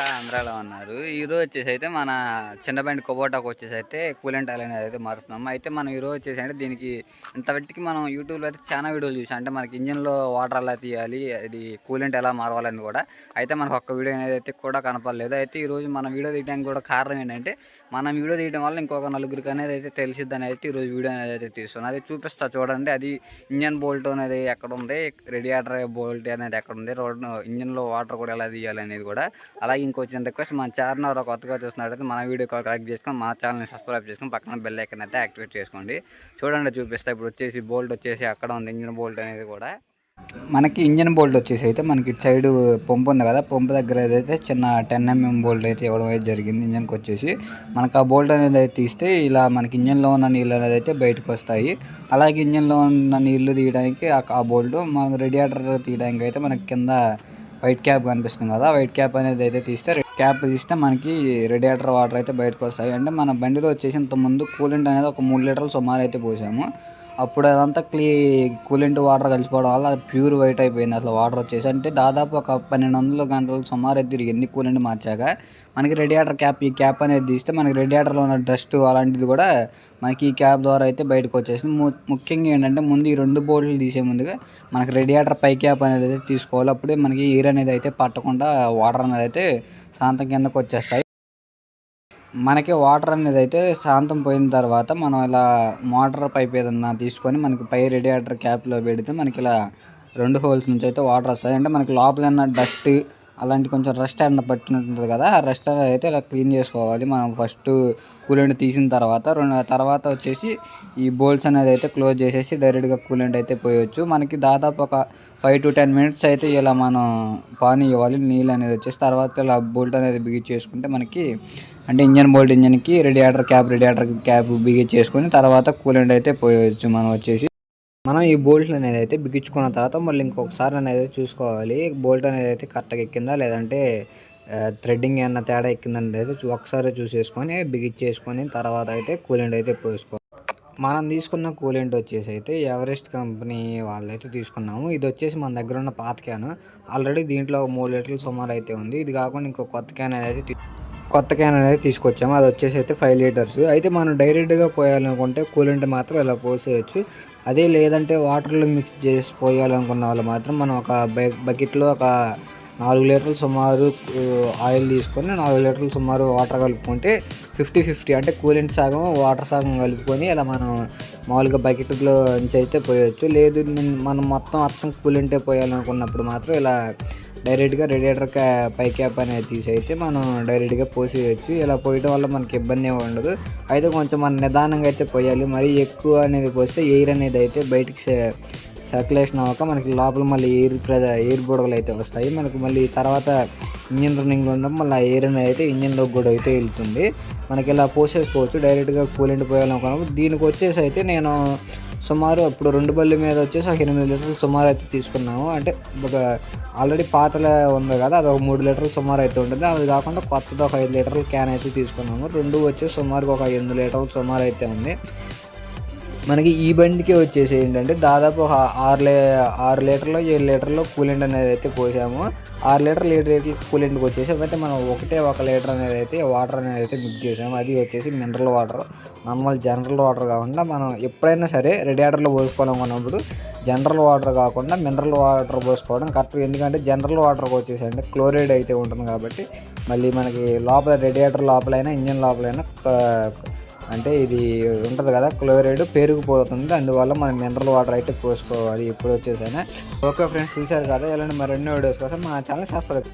నమస్కారం ఆంధ్రాలో ఉన్నారు. ఈ రోజు వచ్చేసి అయితే మన చిన్న బండి కొబోటాకు వచ్చేసి అయితే కూలెంట్ ఆయిల్ అనేది అయితే మారుస్తున్నాము అయితే మనం ఈ రోజు వచ్చేసి అంటే దీనికి ఇంతవరకు మనం యూట్యూబ్లో అయితే చాలా వీడియోలు చూసాం. అంటే మనకి ఇంజన్లో వాటర్ ఎలా తీయాలి అది కూలెంట్ ఎలా మారవాలని కూడా. అయితే మనకు ఒక్క వీడియో అనేది అయితే కూడా కనపడలేదు. అయితే ఈ రోజు మన వీడియో తీయడానికి కూడా కారణం ఏంటంటే మనం వీడియో తీయడం వల్ల ఇంకొక నలుగురికి అనేది అయితే తెలిసిద్ది అనేది ఈరోజు వీడియో అనేది అయితే తీస్తున్నాను. అది చూపిస్తా చూడండి. అది ఇంజన్ బోల్ట్ అనేది ఎక్కడ ఉంది? రేడియేటర్ బోల్ట్ అనేది ఎక్కడ ఉంది? రోడ్ ఇంజన్లో వాటర్ కూడా ఎలా తీయాలి అనేది కూడా. అలాగే ఇంకో చిన్న రిక్వెస్ట్ మన ఛానల్ ఎవరో కొత్తగా చూసినట్టయితే మన వీడియో కలెక్ట్ చేసుకొని మన ఛానల్ని సబ్స్క్రైబ్ చేసుకొని పక్కన బెల్ ఐకన్ అయితే యాక్టివేట్ చేసుకోండి. చూడండి చూపిస్తా. ఇప్పుడు వచ్చేసి బోల్ట్ వచ్చేసి అక్కడ ఉంది? ఇంజన్ బోల్ట్ అనేది కూడా. మనకి ఇంజన్ బోల్ట్ వచ్చేసి అయితే మనకి ఇటు సైడ్ పంపు ఉంది కదా పంపు దగ్గర అయితే చిన్న టెన్ ఎంఎం బోల్ట్ అయితే ఇవ్వడం అయితే జరిగింది ఇంజన్కి వచ్చేసి. మనకు ఆ బోల్ట్ అనేది అయితే తీస్తే ఇలా మనకి ఇంజన్లో ఉన్న నీళ్ళు అనేది అయితే బయటకు వస్తాయి. అలాగే ఇంజన్లో ఉన్న నీళ్ళు తీయడానికి ఆ- ఆ బోల్ట్ మనకు రేడియేటర్ తీయడానికి అయితే మనకి కింద వైట్ క్యాప్ కనిపిస్తుంది కదా వైట్ క్యాప్ అనేది అయితే తీస్తే క్యాప్ తీస్తే మనకి రేడియేటర్ వాటర్ అయితే బయటకు వస్తాయి. అంటే మన బండిలో వచ్చేసి ఇంత ముందు కూలెంట్ అనేది ఒక మూడు లీటర్లు సుమారు అయితే పోసాము. అప్పుడు అదంతా క్లీ కూలెంట్ వాటర్ కలిసిపోవడం వల్ల అది ప్యూర్ వైట్ అయిపోయింది అసలు వాటర్ వచ్చేసి. అంటే దాదాపు ఒక పన్నెండు వందల గంటలు సుమారు అయితే తిరిగింది కూలెంట్ మార్చాక మనకి రేడియేటర్ క్యాప్ ఈ క్యాప్ అనేది తీస్తే మనకి రేడియేటర్లో ఉన్న డస్ట్ అలాంటిది కూడా మనకి ఈ క్యాప్ ద్వారా అయితే బయటకు వచ్చేసింది. ము- ముఖ్యంగా ఏంటంటే ముందు ఈ రెండు బోర్డులు తీసే ముందుగా మనకి రేడియేటర్ పై క్యాప్ అనేది అయితే తీసుకోవాలి. అప్పుడే మనకి ఎయిర్ అనేది అయితే పట్టకుండా వాటర్ అనేది అయితే శాంతం కిందకు వచ్చేస్తాయి. మనకి వాటర్ అనేది అయితే శాంతం పోయిన తర్వాత మనం ఇలా మోటార్ పైప్ ఏదన్నా తీసుకొని మనకి పై రేడియేటర్ క్యాప్లో పెడితే మనకి ఇలా రెండు హోల్స్ నుంచి అయితే వాటర్ వస్తాయి. అంటే మనకి లోపల ఉన్న డస్ట్ అలాంటి కొంచెం రెస్ట్ అన్న పట్టినట్టు కదా ఆ రెస్ట్ అనేది అయితే ఇలా క్లీన్ చేసుకోవాలి. మనం ఫస్ట్ కూలెంట్ తీసిన తర్వాత రెండు తర్వాత వచ్చేసి ఈ బోల్స్ అనేది అయితే క్లోజ్ చేసేసి డైరెక్ట్గా కూలెంట్ అయితే పోయొచ్చు. మనకి దాదాపు ఒక ఫైవ్ టు టెన్ మినిట్స్ అయితే ఇలా మనం పానీ ఇవ్వాలి. నీళ్ళు అనేది వచ్చేసి తర్వాత ఇలా బోల్ట్ అనేది బిగించేసుకుంటే మనకి అంటే ఇంజన్ బోల్ట్ ఇంజన్కి రేడియేటర్ క్యాప్ రేడియేటర్ క్యాప్ బిగించేసుకొని తర్వాత కూలెంట్ అయితే పోయవచ్చు మనం వచ్చేసి. మనం ఈ బోల్ట్ అనేది అయితే బిగించుకున్న తర్వాత మళ్ళీ ఇంకొకసారి అనేది చూసుకోవాలి. బోల్ట్ అనేది అయితే కరెక్ట్గా ఎక్కిందా లేదంటే థ్రెడ్డింగ్ ఏమన్నా తేడా ఎక్కిందని అయితే చూ- ఒకసారి చూసేసుకొని బిగించేసుకొని తర్వాత అయితే కూలెంట్ అయితే పోసుకోవాలి. మనం తీసుకున్న కూలెంట్ వచ్చేసి అయితే ఎవరెస్ట్ కంపెనీ వాళ్ళైతే తీసుకున్నాము. ఇది వచ్చేసి మన దగ్గర ఉన్న పాత క్యాన్. ఆల్రెడీ దీంట్లో మూడు లీటర్లు సుమారు అయితే ఉంది. ఇది కాకుండా ఇంకో కొత్త క్యాన్ అనేది కొత్త క్యాన్ అనేది తీసుకొచ్చాము. అది వచ్చేసి అయితే ఫైవ్ లీటర్స్ అయితే మనం డైరెక్ట్గా పోయాలనుకుంటే కూలెంట్ మాత్రం ఇలా పోసేయచ్చు. అదే లేదంటే వాటర్లో మిక్స్ చేసి పోయాలనుకున్న వాళ్ళు మాత్రం మనం ఒక బకెట్లో ఒక నాలుగు లీటర్లు సుమారు ఆయిల్ తీసుకొని నాలుగు లీటర్లు సుమారు వాటర్ కలుపుకుంటే ఫిఫ్టీ ఫిఫ్టీ అంటే కూలెంట్ సగం వాటర్ సగం కలుపుకొని ఇలా మనం మామూలుగా బకెట్లో నుంచి అయితే పోయొచ్చు. లేదు మనం మొత్తం అచ్చం కూలెంటే పోయాలనుకున్నప్పుడు మాత్రం ఇలా డైరెక్ట్గా రేడియేటర్ క్యా పై క్యాప్ అనేది తీసి అయితే మనం డైరెక్ట్గా పోసేయచ్చు. ఇలా పోయడం వల్ల మనకి ఇబ్బంది ఏమి ఉండదు. అయితే కొంచెం మనం నిదానంగా అయితే పోయాలి. మరీ ఎక్కువ అనేది పోస్తే ఎయిర్ అనేది అయితే బయటికి సర్క్యులేషన్ అవ్వక మనకి లోపల మళ్ళీ ఎయిర్ ప్రెజ ఎయిర్ బుడగలు అయితే వస్తాయి. మనకు మళ్ళీ తర్వాత ఇంజిన్ రన్నింగ్లో ఉండడం మళ్ళీ ఎయిర్ అనేది అయితే ఇంజిన్లోకి కూడా అయితే వెళ్తుంది. మనకి ఇలా పోసేసుకోవచ్చు. డైరెక్ట్గా కూలెంట్ పోయాలనుకున్నప్పుడు దీనికి వచ్చేసి అయితే నేను సుమారు అప్పుడు రెండు బళ్ళు మీద వచ్చేసి ఒక ఎనిమిది లీటర్లు సుమారు అయితే తీసుకున్నాము. అంటే ఒక ఆల్రెడీ పాతలే ఉంది కదా అది ఒక మూడు లీటర్లు సుమారు అయితే ఉంటుంది. అది కాకుండా కొత్తది ఒక ఐదు లీటర్ల క్యాన్ అయితే తీసుకున్నాము. రెండు వచ్చేసి సుమారుగా ఒక ఎనిమిది లీటర్లు సుమారు అయితే ఉంది. మనకి ఈ బండికి వచ్చేసి ఏంటంటే దాదాపు ఆరు లే ఆరు లీటర్లో ఏడు లీటర్లో కూలెంట్ అనేది అయితే పోసాము. ఆరు లీటర్లు ఏడు లీటర్లు కూలెంట్కి వచ్చేసి అయితే మనం ఒకటే ఒక లీటర్ అనేది అయితే వాటర్ అనేది అయితే మిక్స్ చేసాము. అది వచ్చేసి mineral water normal general water కాకుండా మనం ఎప్పుడైనా సరే రేడియేటర్లో పోసుకోవాలనుకున్నప్పుడు జనరల్ వాటర్ కాకుండా మినరల్ వాటర్ పోసుకోవడం కరెక్ట్ ఎందుకంటే జనరల్ వాటర్కి వచ్చేసి అంటే క్లోరైడ్ అయితే ఉంటుంది కాబట్టి మళ్ళీ మనకి లోపల రేడియేటర్ లోపలైనా ఇంజన్ లోపలైనా అంటే ఇది ఉంటుంది కదా క్లోరైడ్ పెరిగిపోతుంది అందువల్ల మనం మినరల్ వాటర్ అయితే పోసుకోవాలి. ఇప్పుడు వచ్చేసైనా. ఓకే ఫ్రెండ్స్ చూశారు కదా ఇలాంటి మరిన్ని వీడియోస్ కోసం మా ఛానల్ సబ్స్క్రైబ్